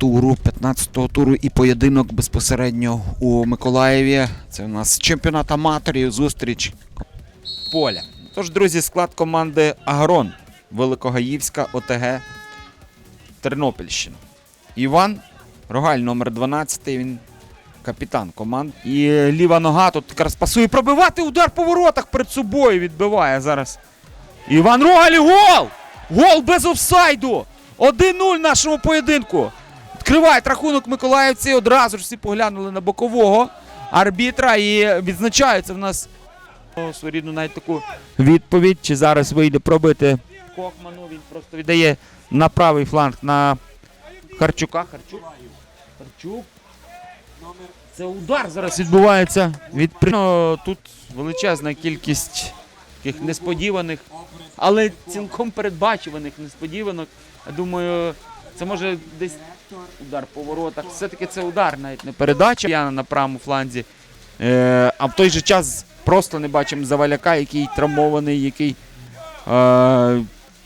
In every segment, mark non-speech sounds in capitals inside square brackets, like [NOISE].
туру, 15-го туру і поєдинок безпосередньо у Миколаєві. Це у нас чемпіонат аматорів, зустріч поля. Тож, друзі, склад команди Агрон Великогаївська ОТГ Тернопільщина. Іван Рогаль номер 12, він капітан команд. І ліва нога тут якраз пасує пробивати удар по воротах перед собою відбиває зараз. Іван Рогаль гол! Гол без офсайду! 1-0 нашому поєдинку. Відкривають рахунок Миколаївці. Одразу ж всі поглянули на бокового арбітра і відзначаються в нас о, своєрідну навіть таку відповідь. Чи зараз вийде пробити Кохману? Він просто віддає на правий фланг на Харчука. Харчук. Харчук. Це удар зараз відбувається від Ну, Тут величезна кількість таких несподіваних, але цілком передбачуваних несподіванок. Я думаю, це може десь удар по воротах. Все-таки це удар, навіть не передача Яна на правому фланзі. Е, а в той же час просто не бачимо заваляка, який травмований, який е,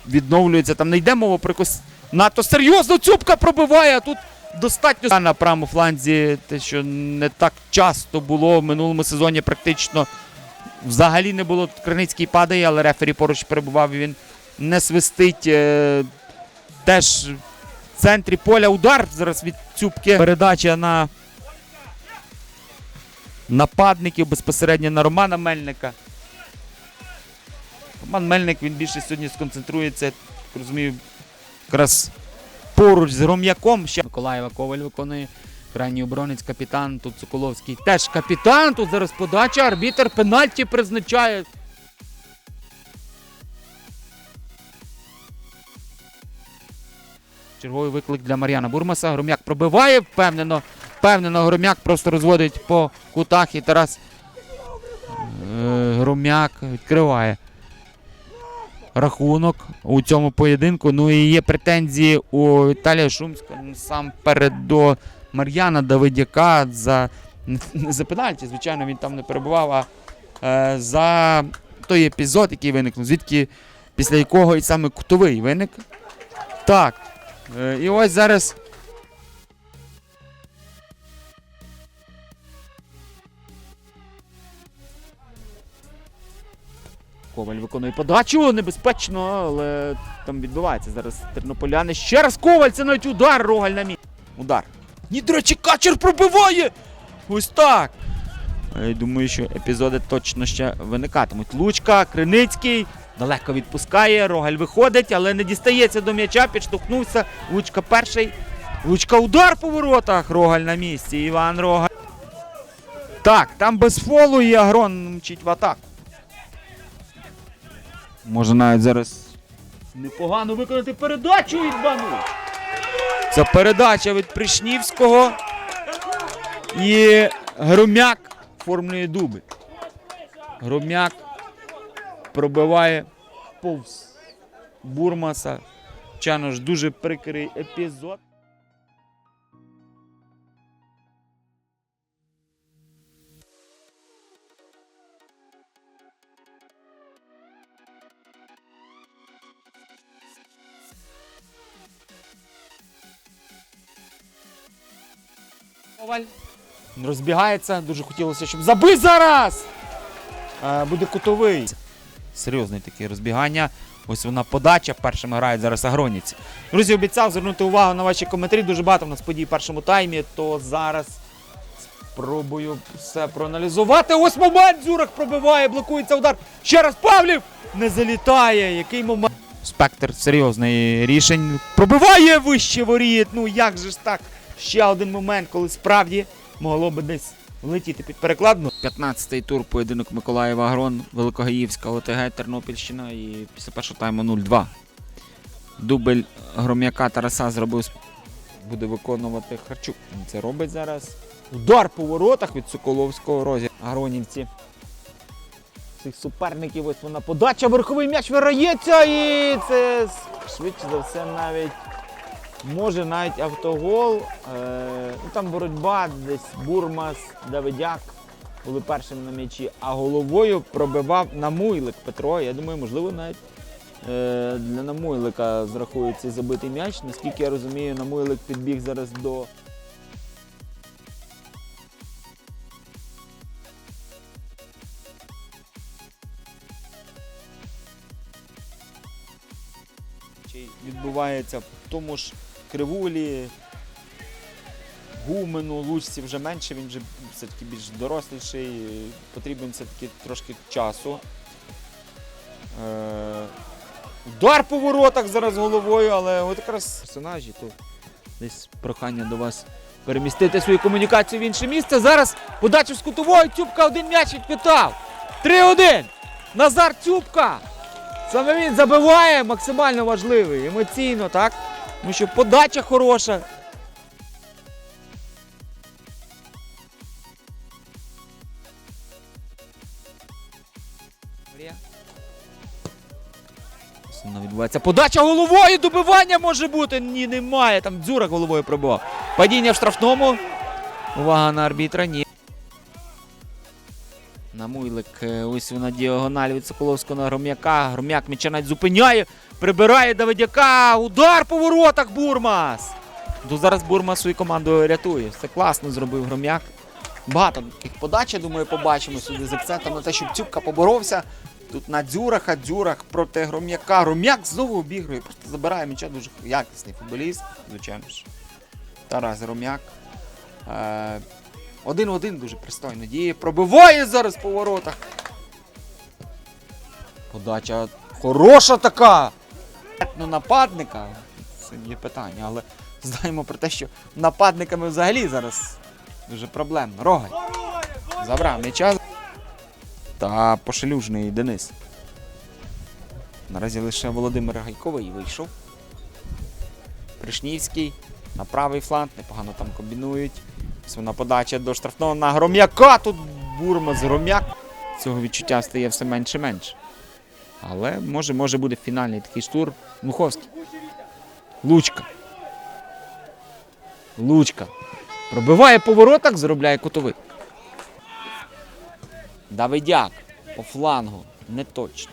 відновлюється. Там не йде мова про якось надто серйозно цюбка пробиває, а тут достатньо на правому фланзі, те, що не так часто було в минулому сезоні, практично взагалі не було. Криницький падає, але рефері поруч перебував і він не свистить. Е, теж в центрі поля удар зараз від цюбки. Передача на нападників безпосередньо на Романа Мельника. Роман Мельник він більше сьогодні сконцентрується, так розумію, якраз поруч з Гром'яком. Ще Миколаєва Коваль виконує. Крайній оборонець капітан. Тут Соколовський теж капітан. Тут зараз подача. Арбітер пенальті призначає. Черговий виклик для Мар'яна Бурмаса. Гром'як пробиває. Впевнено. Впевнено, Гром'як просто розводить по кутах і Тарас е, Гром'як відкриває рахунок у цьому поєдинку. Ну і є претензії у Віталія Шумського насамперед до Мар'яна Давидяка за [LAUGHS] за пенальті, звичайно, він там не перебував, а е, за той епізод, який виникнув, звідки після якого і саме кутовий виник. Так. Е, і ось зараз. Коваль виконує подачу, небезпечно, але там відбувається зараз тернополяни. Ще раз Коваль, це навіть удар, Рогаль на мі. Удар. Ні, до речі, Качер пробиває! Ось так. Я думаю, що епізоди точно ще виникатимуть. Лучка, Криницький. Далеко відпускає, Рогаль виходить, але не дістається до м'яча, підштовхнувся. Лучка перший. Лучка удар по воротах. Рогаль на місці. Іван Рогаль. Так, там без фолу і Агрон мчить в атаку. Може навіть зараз непогано виконати передачу від Бану. Це передача від Пришнівського. І Громяк формує дуби. Громяк пробиває повз Бурмаса. Чано ж дуже прикрий епізод. Коваль розбігається. Дуже хотілося, щоб забив зараз! Е, буде кутовий. Серйозне таке розбігання. Ось вона подача. Першими грають зараз агроніці. Друзі, обіцяв звернути увагу на ваші коментарі. Дуже багато в нас подій в першому таймі. То зараз спробую все проаналізувати. Ось момент Дзюрак пробиває, блокується удар. Ще раз Павлів не залітає. Який момент? Спектр серйозний рішень. Пробиває вище воріт. Ну як же ж так? Ще один момент, коли справді могло би десь влетіти під перекладну. 15-й тур поєдинок Миколаєва Агрон, Великогаївська ОТГ Тернопільщина і після першого тайму 0-2. Дубль Гром'яка Тараса зробив. Буде виконувати Харчук. Він це робить зараз. Удар по воротах від Соколовського розі. Агронівці. Цих суперників ось вона подача, верховий м'яч вирається і це швидше за все навіть може навіть автогол. Е, ну, там боротьба, десь Бурмас, Давидяк були першими на м'ячі, а головою пробивав Намуйлик Петро. Я думаю, можливо, навіть е, для Намойлика зрахується забитий м'яч. Наскільки я розумію, Намойлик підбіг зараз до. Відбувається в тому ж кривулі, гумену, лучці вже менше, він вже все-таки більш доросліший, потрібен все-таки трошки часу. Е, Удар по воротах зараз головою, але от якраз персонажі, то десь прохання до вас перемістити свою комунікацію в інше місце. Зараз подача з кутової, Тюбка один м'яч відпитав. 3-1. Назар Тюбка. Саме він забиває максимально важливий, емоційно, так? Тому що подача хороша. Відбувається. Подача головою, добивання може бути. Ні, немає. Там дзюра головою пробував. Падіння в штрафному. Увага на арбітра. Ні. Намуйлик. е, Ось вона діагональ від Соколовського на Гром'яка. Гром'як м'яча навіть зупиняє. Прибирає Давидяка. Удар по воротах Бурмас. То зараз Бурмас свою команду рятує. Все класно зробив Гром'як. Багато таких подач, я думаю, побачимо сюди з акцентом на те, щоб Цюбка поборовся. Тут на дзюрах, а дзюрах проти Гром'яка. Гром'як знову обігрує, просто забирає м'яча дуже якісний футболіст, звичайно ж. Тарас Гром'як. Е, Один в один дуже пристойно діє. Пробиває зараз по воротах. Подача хороша така. Ну, нападника. Це є питання, але знаємо про те, що нападниками взагалі зараз дуже проблемно. Рогань. Забрав м'яча. Та пошелюжний Денис. Наразі лише Володимир Гайковий вийшов. Пришнівський на правий фланг, непогано там комбінують. Ось вона подача до штрафного на Гром'яка. Тут Бурмас Гром'як. Цього відчуття стає все менше і менше. Але може, може буде фінальний такий штурм. Муховський. Лучка. Лучка. Пробиває по заробляє кутовий. Давидяк по флангу. Не точно.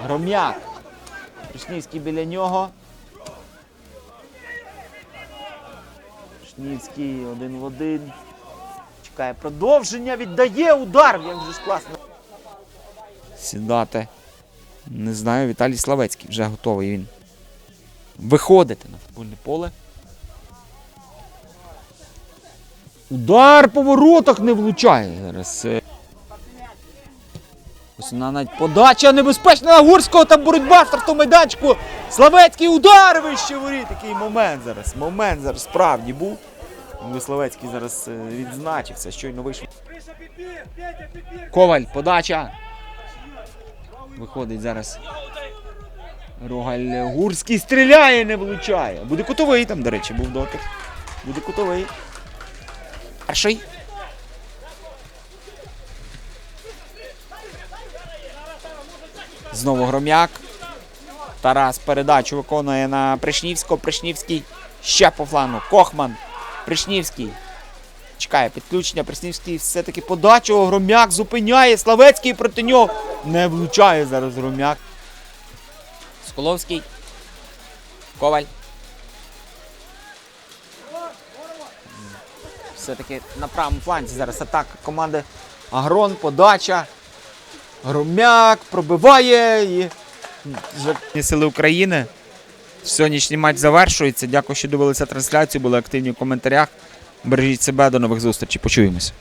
Гром'як. Шнівський біля нього. Шнівський один в один. Чекає продовження, віддає удар. Як же ж класно. Сідати. Не знаю, Віталій Славецький вже готовий він. Виходити на футбольне поле. Удар по воротах не влучає зараз. Е. Навіть подача небезпечна на Гурського, там боротьба в штрафному майданчику. Славецький удар вище воріт. Такий момент зараз. Момент зараз справді був. Ніби Славецький зараз е, відзначився, щойно вийшов. Коваль, подача. Виходить зараз. Рогаль Гурський стріляє, не влучає. Буде кутовий там, до речі, був дотик. Буде кутовий. Перший. Знову Гром'як. Тарас передачу виконує на Пришнівського. Пришнівський ще по флану. Кохман. Пришнівський. Чекає підключення. Пришнівський все-таки подачу. Гром'як зупиняє. Славецький проти нього. Не влучає зараз Гром'як. Сколовський. Коваль. Все-таки на правому фланзі зараз атака команди Агрон, подача. Громяк пробиває і сили України. Сьогоднішній матч завершується. Дякую, що дивилися трансляцію, були активні в коментарях. Бережіть себе, до нових зустрічей. Почуємося.